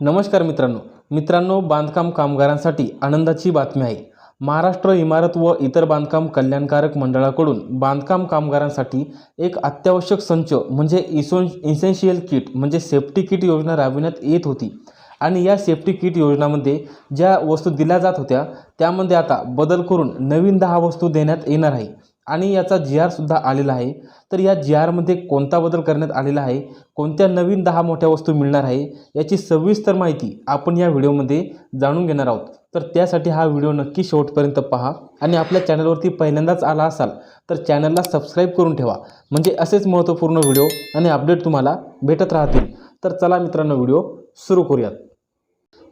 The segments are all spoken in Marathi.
नमस्कार मित्रांनो. मित्रांनो बांधकाम कामगारांसाठी आनंदाची बातमी आहे. महाराष्ट्र इमारत व इतर बांधकाम कल्याणकारक मंडळाकडून बांधकाम कामगारांसाठी एक अत्यावश्यक संच म्हणजे इसोन इसेन्शियल किट म्हणजे सेफ्टी किट योजना राबविण्यात येत होती. आणि या सेफ्टी किट योजनामध्ये ज्या वस्तू दिल्या जात होत्या त्यामध्ये आता बदल करून नवीन दहा वस्तू देण्यात येणार आहे. आणि याचा जी आरसुद्धा आलेला आहे. तर या जी आरमध्ये कोणता बदल करण्यात आलेला आहे? कोणत्या नवीन दहा मोठ्या वस्तू मिळणार आहे? याची सविस्तर माहिती आपण या व्हिडिओमध्ये जाणून घेणार आहोत. तर त्यासाठी हा व्हिडिओ नक्की शेवटपर्यंत पहा आणि आपल्या चॅनलवरती पहिल्यांदाच आला असाल तर चॅनलला सबस्क्राईब करून ठेवा. म्हणजे असेच महत्त्वपूर्ण व्हिडिओ आणि अपडेट तुम्हाला भेटत राहतील. तर चला मित्रांनो व्हिडिओ सुरू करूयात.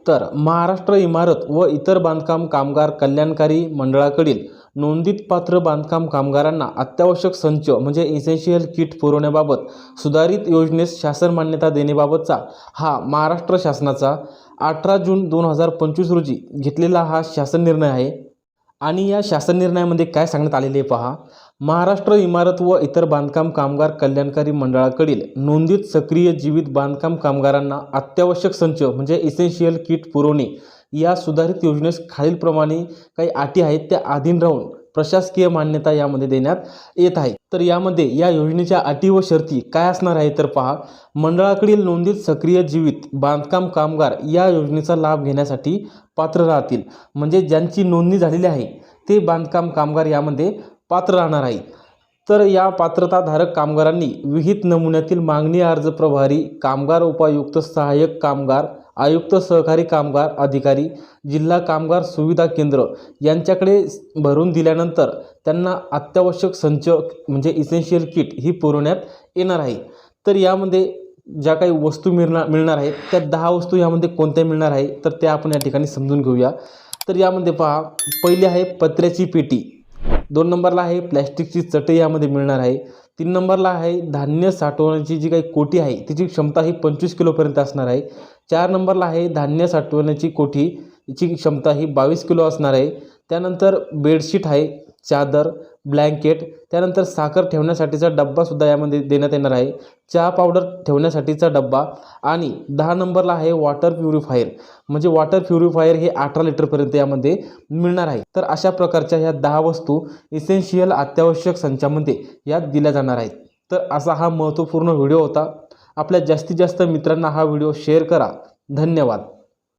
तर महाराष्ट्र इमारत व इतर बांधकाम कामगार कल्याणकारी मंडळाकडील नोंदीत पात्र बांधकाम कामगारांना अत्यावश्यक संच म्हणजे इसेन्शियल किट पुरवण्याबाबत सुधारित योजनेस शासन मान्यता देण्याबाबतचा हा महाराष्ट्र शासनाचा अठरा जून दोन हजार पंचवीस रोजी घेतलेला हा शासन निर्णय आहे. आणि या शासन निर्णयामध्ये काय सांगण्यात आलेले आहे पहा. महाराष्ट्र इमारत व इतर बांधकाम कामगार कल्याणकारी मंडळाकडील नोंदीत सक्रिय जीवित बांधकाम कामगारांना अत्यावश्यक संच म्हणजे इसेन्शियल किट पुरवणे या सुधारित योजनेस खालीलप्रमाणे काही अटी आहेत त्या अधीन राहून प्रशासकीय मान्यता यामध्ये देण्यात येत आहे. तर यामध्ये या योजनेच्या अटी व शर्ती काय असणार आहे तर पहा. मंडळाकडील नोंदीत सक्रिय जीवित बांधकाम कामगार या योजनेचा लाभ घेण्यासाठी पात्र राहतील. म्हणजे ज्यांची नोंदणी झालेली आहे ते बांधकाम कामगार यामध्ये पात्र राहणार आहे. तर या पात्रताधारक कामगारांनी विहित नमुन्यातील मागणी अर्ज प्रभारी कामगार उपायुक्त सहाय्यक कामगार आयुक्त सहकारी कामगार अधिकारी जिल्हा कामगार सुविधा केंद्र यांच्याकडे भरून दिल्यानंतर त्यांना अत्यावश्यक संच म्हणजे इसेन्शियल किट ही पुरवण्यात येणार आहे. तर यामध्ये ज्या काही वस्तू मिळणार मिळणार आहेत त्या दहा वस्तू यामध्ये कोणत्या मिळणार आहे तर त्या आपण या ठिकाणी समजून घेऊया. तर यामध्ये पहा पहिली आहे पत्र्याची पेटी. दोन नंबरला आहे प्लॅस्टिकची चटई यामध्ये मिळणार आहे. तीन नंबरला आहे. धान्य साठवण्याची जी काही कोठी आहे तिची क्षमता ही पंचवीस किलोपर्यंत असणार आहे. चार नंबरला आहे धान्य साठवण्याची कोठी हिची क्षमता ही बावीस किलो असणार आहे. त्यानंतर बेडशीट आहे. चादर ब्लँकेट त्यानंतर साखर ठेवण्यासाठीचा डब्बासुद्धा यामध्ये देण्यात येणार आहे. चहा पावडर ठेवण्यासाठीचा डब्बा आणि दहा नंबरला आहे वॉटर प्युरिफायर. म्हणजे वॉटर प्युरिफायर हे अठरा लिटरपर्यंत यामध्ये मिळणार आहे. तर अशा प्रकारच्या ह्या दहा वस्तू इसेन्शियल अत्यावश्यक संचामध्ये यात दिल्या जाणार आहेत. तर असा हा महत्त्वपूर्ण व्हिडिओ होता. आपल्या जास्तीत जास्त मित्रांना हा व्हिडिओ शेअर करा. धन्यवाद.